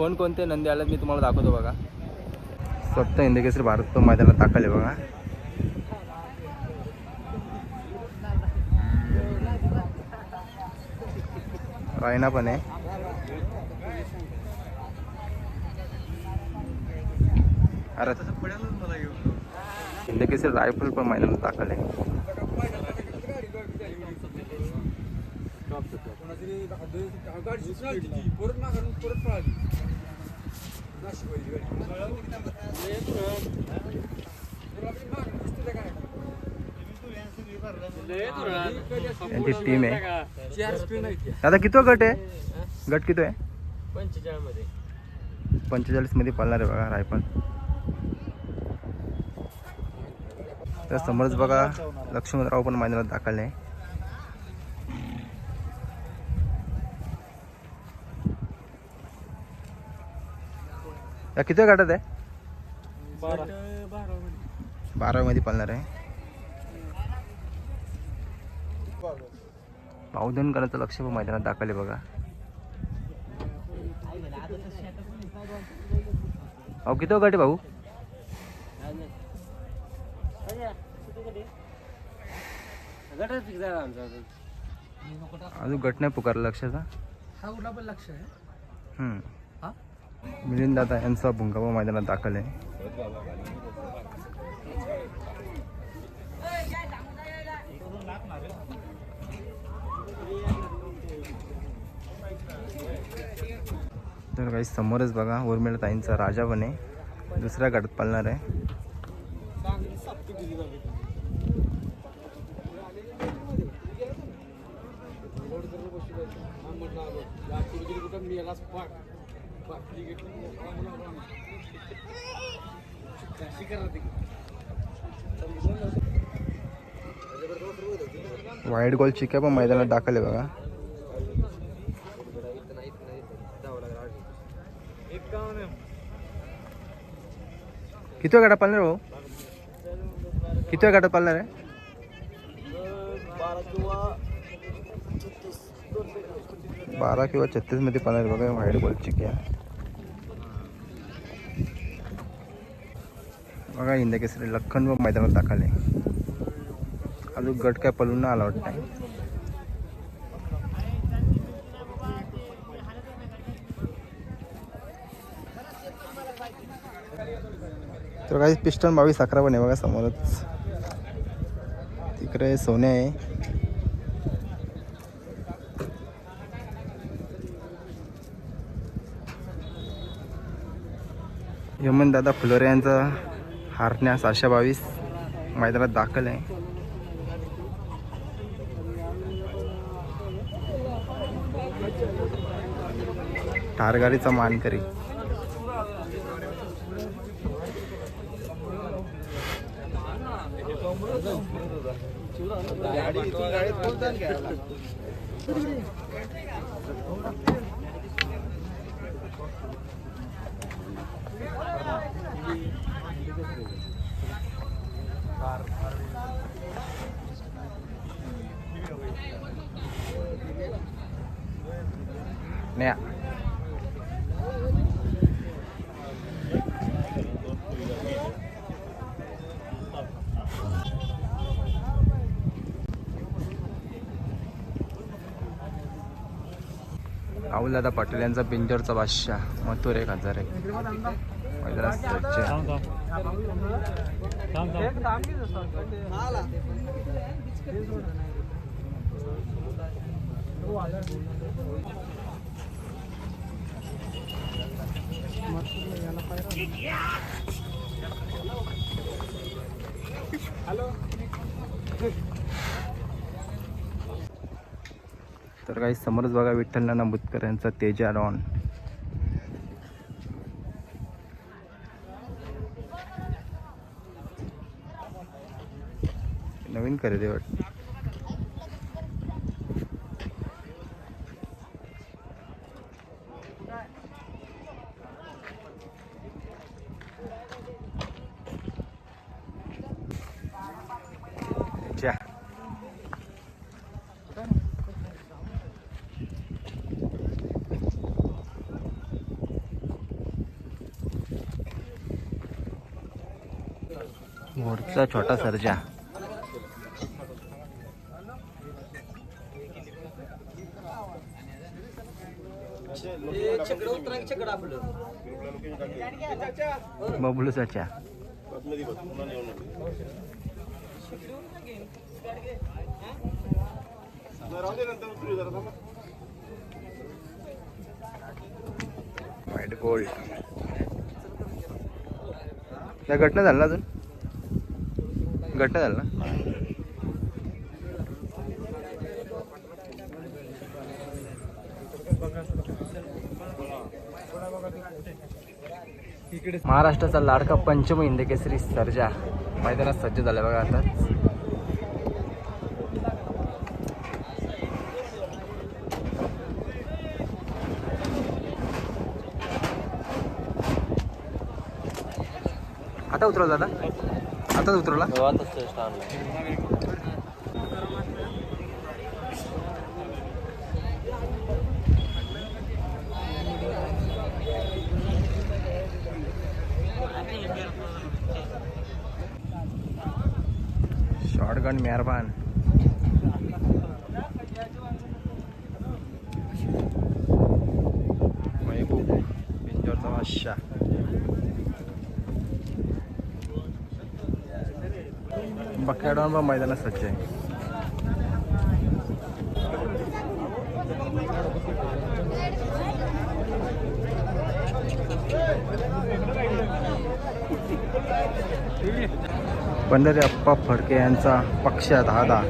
कोणकोणते नंदी आल्यात मी तुम्हाला दाखवतो बघा. स्वतः इंदकेसरी भारत तो मैदानात दाखल आहे बघा. रायना पण आहे. अरे. इंदकेसरी रायफल पण मैदानात दाखल आहे. यांची टीम आहे. दादा किती गट आहे? गट किती आहे? पंचेचाळीसमध्ये पळणार आहे बघा रायफल. तर समोरच बघा लक्ष्मणराव पण मैदानात दाखल आहे या किती गाठात आहे? बारा. मध्ये पाळणार आहे. पावधन करायचं लक्ष पण मैदानात दाखल आहे बघा. अहो किती गट आहे भाऊ? अजून गट नाही पुकारला लक्षाचा हा? कुठला पण लक्ष आहे. हम्म. मिलिंद दादा यांचा भुंगाबा मैदानात दाखल आहे. तर काही समोरच बघा उर्मिला ताईंचा राजा पण आहे. दुसऱ्या गटात पालणार आहे. वाईट गोल चिक्या पण मैदानात टाकले बघा. किती गाडा पालणार भाऊ हो? किती वेळ गाठा पाळणार आहे? बारा किंवा छत्तीसमध्ये बघा वाईट गोल चिक्या. बघा हिंद केसरी लखन व मैदानात दाखल आहे. अजून गट काय पलून नाही वाटत? नाही तर काही पिस्टन बावीस अकरा पण आहे बघा समोरच. तिकडे सोने आहे. यमन दादा फुलोरे यांचा हारण्या सहाशे बावीस मैदानात दाखल आहे. ठारगाडीचा मानकरी न्या राहुलदादा पाटील यांचा बिंजरचा बादशाह मथुर एक हजार आहे तर काही समोरच बघा विठ्ठल नाना बुतकर यांचा तेजा डॉन नवीन खरेदी वाटत छोटा सर्जा बबलूचा व्हाईट गोल्ड त्या घटना झाला अजून? घटना झाला महाराष्ट्राचा लाडका पंचम हिंद केसरी सर्जा. मैदानात सज्ज झाला बघा आता. आता उतरवला दादा. आता उतरवला? शॉटगन मेहरबान. महबूब पिंजोरचा बादशाह. बक्याडॉन पण मैदानात सज्ज आहे पंढरी अप्पा फडके यांचा पक्ष धादा